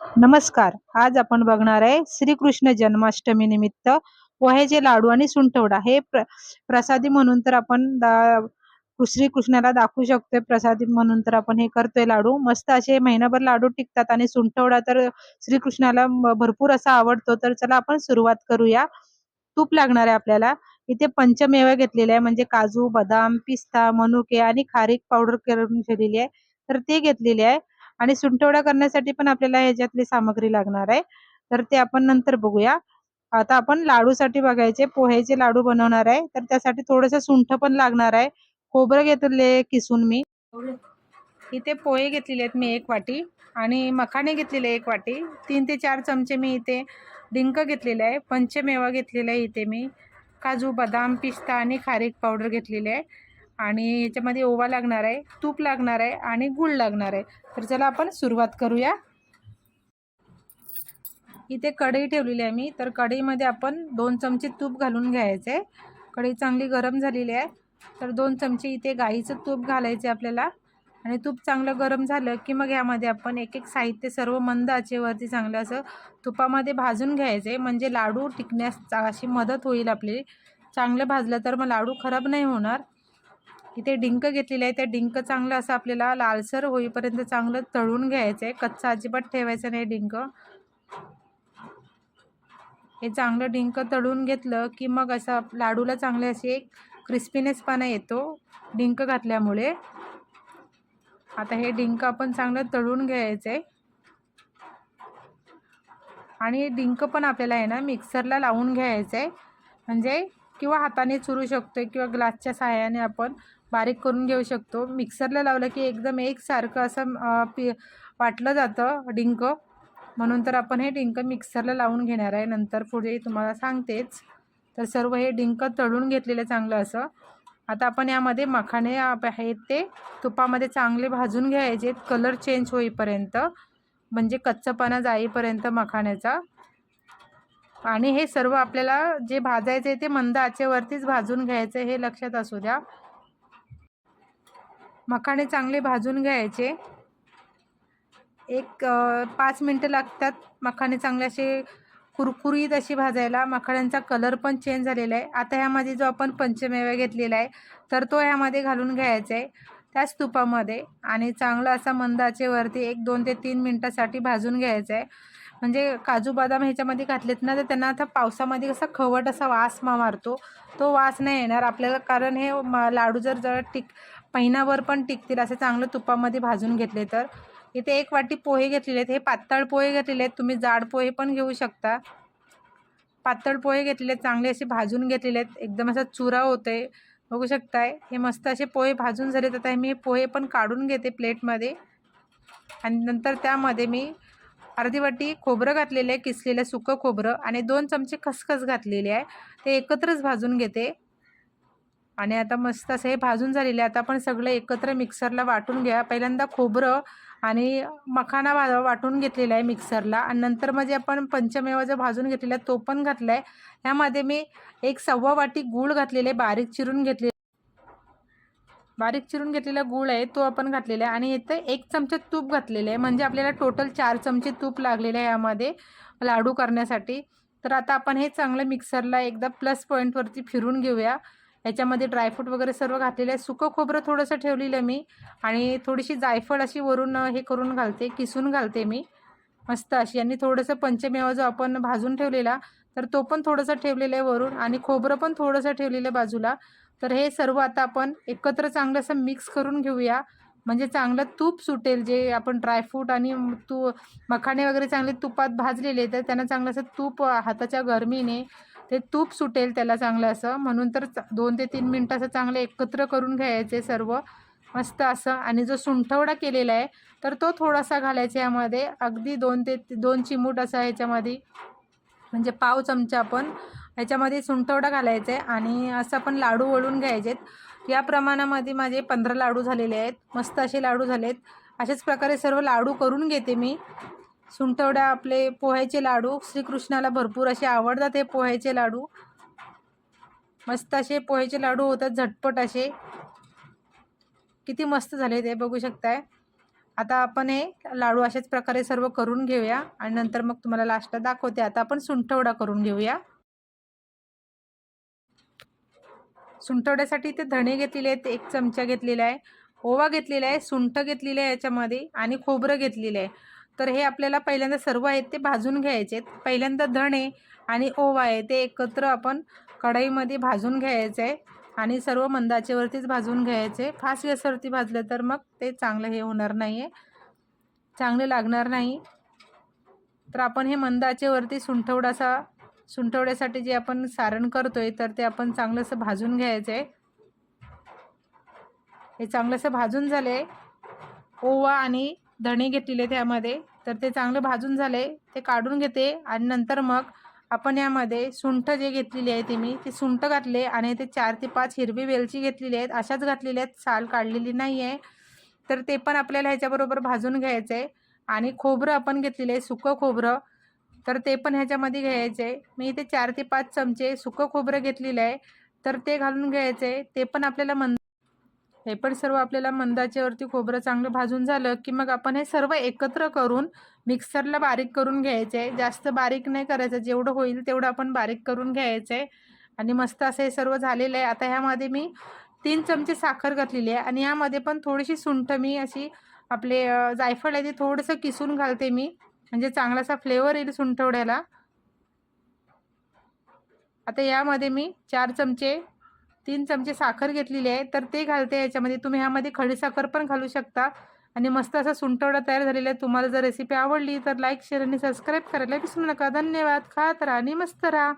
नमस्कार. आज आपण बघणार आहे श्रीकृष्ण जन्माष्टमी निमित्त पोह्याचे लाडू आणि सुंठवडा. हे प्र प्रसादी म्हणून तर आपण श्रीकृष्णाला दाखवू शकतोय. प्रसादी म्हणून तर आपण हे करतोय लाडू. मस्त असे महिनाभर लाडू टिकतात आणि सुंठवडा तर श्रीकृष्णाला भरपूर असा आवडतो. तर चला आपण सुरुवात करूया. तूप लागणार आहे आपल्याला. इथे पंचमेवा घेतलेले आहे. म्हणजे काजू बदाम पिस्ता मनुके आणि खारीक पावडर करून ठेवलेली आहे. तर ते घेतलेले आहे. आणि सुंठवडा करण्यासाठी पण आपल्याला ह्याच्यातली सामग्री लागणार आहे. तर ते आपण नंतर बघूया. आता आपण लाडूसाठी बघायचे पोह्याचे लाडू बनवणार आहे. तर त्यासाठी थोडस सुंठ पण लागणार आहे. खोबरं घेतले किसून मी. इथे पोहे घेतलेले आहेत मी एक वाटी आणि मखाणे घेतलेले एक वाटी. तीन ते चार चमचे मी इथे डिंक घेतलेले आहे पंचमेवा घेतलेला आहे इथे मी. काजू बदाम पिस्ता आणि खारीक पावडर घेतलेली आहे. आणि याच्यामध्ये ओवा लागणार आहे तूप लागणार आहे आणि गूळ लागणार आहे. तर चला आपण सुरुवात करूया. इथे कढई ठेवलेली आहे मी. तर कढईमध्ये आपण दोन चमचे तूप घालून घ्यायचे. कढई चांगली गरम झालेली आहे. तर दोन चमचे इथे गाईचं तूप घालायचे आपल्याला. आणि तूप चांगलं गरम झालं की मग यामध्ये आपण एक एक साहित्य सर्व मंद आचेवरती चांगलं असं तुपामध्ये भाजून घ्यायचे. म्हणजे लाडू टिकण्यास अशी मदत होईल आपली. चांगलं भाजलं तर मग लाडू खराब नाही होणार. इथे डिंक घेतलेलं आहे. त्या डिंक चांगलं असं आपल्याला लालसर होईपर्यंत चांगलं तळून घ्यायचं आहे. कच्चा अजिबात ठेवायचं नाही डिंक. हे चांगलं डिंक तळून घेतलं की मग असं लाडूला चांगले असे एक क्रिस्पीनेसपणा येतो डिंक घातल्यामुळे. आता हे डिंक आपण चांगलं तळून घ्यायचं आहे आणि डिंक पण आपल्याला आहे ना मिक्सरला लावून घ्यायचं आहे म्हणजे किंवा हाताने चुरू शकतो किंवा ग्लासच्या सहाय्याने आपण बारीक करून घेऊ शकतो. मिक्सरला लावलं की एकदम एकसारखं असं पि वाटलं जातं डिंक. म्हणून तर आपण हे डिंक मिक्सरला लावून घेणार आहे. नंतर पुढे तुम्हाला सांगतेच. तर सर्व हे डिंक तळून घेतलेलं चांगलं असं. आता आपण यामध्ये मखाणे आहेत ते तुपामध्ये चांगले भाजून घ्यायचे. कलर चेंज होईपर्यंत म्हणजे कच्चपणा जाईपर्यंत मखाण्याचा. आणि हे सर्व आपल्याला जे भाजायचं आहे ते मंद आचेवरतीच भाजून घ्यायचं हे लक्षात असू द्या. मखाणे चांगले भाजून घ्यायचे. एक पाच मिनटं लागतात मखाणे चांगले असे कुरकुरीत अशी भाजायला. मखाण्यांचा कलर पण चेंज झालेला आहे. आता ह्यामध्ये जो आपण पंचमेवा घेतलेला आहे तर तो ह्यामध्ये घालून घ्यायचा आहे त्याच तुपामध्ये आणि चांगला असा मंदाचे वरती एक दोन ते तीन मिनटासाठी भाजून घ्यायचा आहे. म्हणजे काजू बदाम ह्याच्यामध्ये घातलेत ना तर त्यांना आता पावसामध्ये कसा खवट असा वास मा मारतो. तो वास नाही येणार आपल्याला कारण हे लाडू जर जरा टिक महिनाभर पण टिकतील असे चांगलं तुपामध्ये भाजून घेतले तर. इथे एक वाटी पोहे घेतलेले आहेत. हे पातळ पोहे घेतलेले आहेत. तुम्ही जाड पोहे पण घेऊ शकता. पातळ पोहे घेतलेले आहेत. चांगले असे भाजून घेतलेले आहेत. एकदम असा चुरा होतोय. बघू शकताय. हे मस्त असे पोहे भाजून झालेत. आता हे मी पोहे पण काढून घेते प्लेटमध्ये. आणि नंतर त्यामध्ये मी अर्धी वाटी खोबरं घातलेलं आहे. किसलेलं सुकं खोबरं आणि दोन चमचे खसखस घातलेले आहे. ते एकत्रच भाजून घेते. आणि आता मस्त असं हे भाजून झालेलं आहे. आता आपण सगळं एकत्र मिक्सरला वाटून घ्या पहिल्यांदा खोबरं आणि मखाना भा वाटून घेतलेला आहे मिक्सरला. आणि नंतर म्हणजे आपण पंचमेवा जो भाजून घेतलेला आहे तो पण घातला आहे ह्यामध्ये मी एक सव्वा वाटी गूळ घातलेले आहे बारीक चिरून घेतले बारीक चिरून घेतलेला गूळ आहे तो आपण घातलेला आहे. आणि इथं एक चमचा तूप घातलेलं आहे. म्हणजे आपल्याला टोटल चार चमचे तूप लागलेले आहे यामध्ये लाडू करण्यासाठी. तर आता आपण हे चांगलं मिक्सरला एकदा प्लस पॉईंटवरती फिरून घेऊया. याच्यामध्ये ड्रायफ्रूट वगैरे सर्व घातलेलं आहे सुकं खोबरं थोडंसं ठेवलेलं आहे मी. आणि थोडीशी जायफळ अशी वरून हे करून घालते किसून घालते मी. मस्त अशी. आणि थोडंसं पंचमेवा जो आपण भाजून ठेवलेला तर तो पण थोडंसं ठेवलेलं आहे वरून. आणि खोबरं पण थोडंसं ठेवलेलं आहे बाजूला. तर हे सर्व आता आपण एकत्र चांगलं असं मिक्स करून घेऊया. म्हणजे चांगलं तूप सुटेल जे आपण ड्रायफ्रूट आणि तू मखाणे वगैरे चांगले तुपात भाजलेले तर त्यांना चांगलं असं तूप हाताच्या गरमीने ते तूप सुटेल त्याला चांगलं असं. म्हणून तर चा- दोन ते तीन मिनटं असं चांगलं एकत्र करून घ्यायचे सर्व. मस्त असं. आणि जो सुंठवडा केलेला आहे तर तो थोडासा घालायचा यामध्ये. अगदी दोन ते दोन चिमूट असा ह्याच्यामध्ये. म्हणजे पाव चमचा आपण ह्याच्यामध्ये सुंठवडा घालायचा आहे. आणि असं आपण लाडू वळून घ्यायचे या प्रमाणामध्ये माझे पंधरा लाडू झालेले आहेत. मस्त असे लाडू झालेत. अशाच प्रकारे सर्व लाडू करून घेते मी. सुंठवड्या आपले पोह्याचे लाडू श्रीकृष्णाला भरपूर असे आवडतात हे पोह्याचे लाडू. मस्त असे पोह्याचे लाडू होतात झटपट असे. किती मस्त झाले ते बघू शकताय. आता आपण हे लाडू अशाच प्रकारे सर्व करून घेऊया आणि नंतर मग तुम्हाला लास्टला दाखवते. आता आपण सुंठवडा करून घेऊया. सुंठवड्यासाठी ते धणे घेतलेले आहेत एक चमचा घेतलेला आहे ओवा घेतलेला आहे सुंठ घेतलेलं आहे याच्यामध्ये आणि खोबरं घेतलेलं आहे. तर हे आपल्याला पहिल्यांदा सर्व आहेत ते भाजून घ्यायचे आहेत. पहिल्यांदा धणे आणि ओवा आहे ते एकत्र आपण कढईमध्ये भाजून घ्यायचं आहे आणि सर्व मंदाचेवरतीच भाजून घ्यायचे फास्ट गॅसवरती भाजलं तर मग ते चांगलं हे होणार नाही आहे चांगले लागणार नाही. तर आपण हे मंदाचेवरती सुंठवडासा सुंठवड्यासाठी जे आपण सारण करतो आहे तर ते आपण चांगलंसं भाजून घ्यायचं आहे. हे चांगलंसं भाजून झाले. ओवा आणि धणे घेतलेले त्यामध्ये. तर ते चांगलं भाजून झाले ते काढून घेते आणि नंतर मग आपण यामध्ये सुंठ जे घेतलेली आहे ते मी ते सुंठ घातले आणि ते चार ते पाच हिरवी वेलची घेतलेली आहेत. अशाच घातलेल्या आहेत. साल काढलेली नाही आहे तर ते पण आपल्याला ह्याच्याबरोबर भाजून घ्यायचं आहे आणि खोबरं आपण घेतलेलं आहे सुकं खोबरं. तर ते पण ह्याच्यामध्ये घ्यायचं आहे मी इथे चार ते पाच चमचे सुकं खोबरं घेतलेलं आहे. तर ते घालून घ्यायचं आहे ते पण आपल्याला मंद हे पण सर्व आपल्याला मंदाच्यावरती खोबरं चांगलं भाजून झालं की मग आपण हे सर्व एकत्र करून मिक्सरला बारीक करून घ्यायचं. आहे जास्त बारीक नाही करायचं. जेवढं होईल तेवढं आपण बारीक करून घ्यायचं. आहे आणि मस्त असं हे सर्व झालेलं आहे. आता ह्यामध्ये मी तीन चमचे साखर घातलेली आहे. आणि यामध्ये पण थोडीशी सुंठ मी अशी आपले जायफळ आहे ते थोडंसं किसून घालते मी. म्हणजे चांगलासा फ्लेवर येईल सुंठवड्याला आता यामध्ये मी चार चमचे तीन चमचे साखर घेतलेली आहे. तर ते घालते याच्यामध्ये. तुम्ही ह्यामध्ये खडीसाखर पण घालू शकता. आणि मस्त असा सुंटवडा तयार झालेला आहे. तुम्हाला जर रेसिपी आवडली तर लाईक शेअर आणि सबस्क्राईब करायला विसरू नका. धन्यवाद. खात राहा. आणि मस्त राहा.